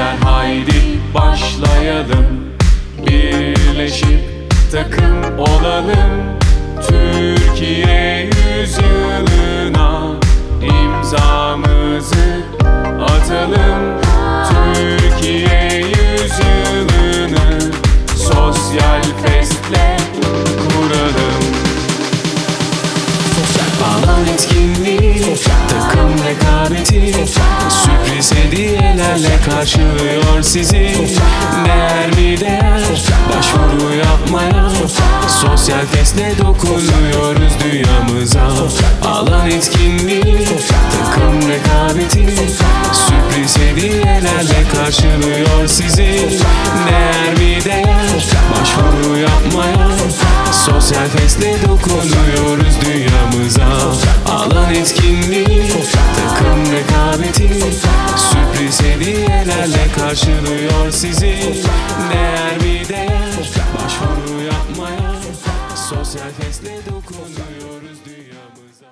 Gençler haydi başlayalım. Birleşip takım olalım. Türkiye yüzyılına imzamızı atalım. Türkiye yüzyılını sosyal festle kuralım. Alan etkinliği, takım rekabeti Sürpriz hediyelerle karşılıyor sizi. Değer mi değer, başvuru yapmaya. Sosyal testle dokunuyoruz dünyamıza. Alan etkinliği, takım rekabeti. Sürpriz hediyelerle karşılıyor sizi. Değer mi değer, başvuru yapmaya. Sosyal fesle dokunuyoruz dünyamıza. Alan etkinliği Haberlerle karşılıyor sizi. Değer bir değer Başvuru yapmaya. Sosyal fesle dokunuyoruz dünyamıza.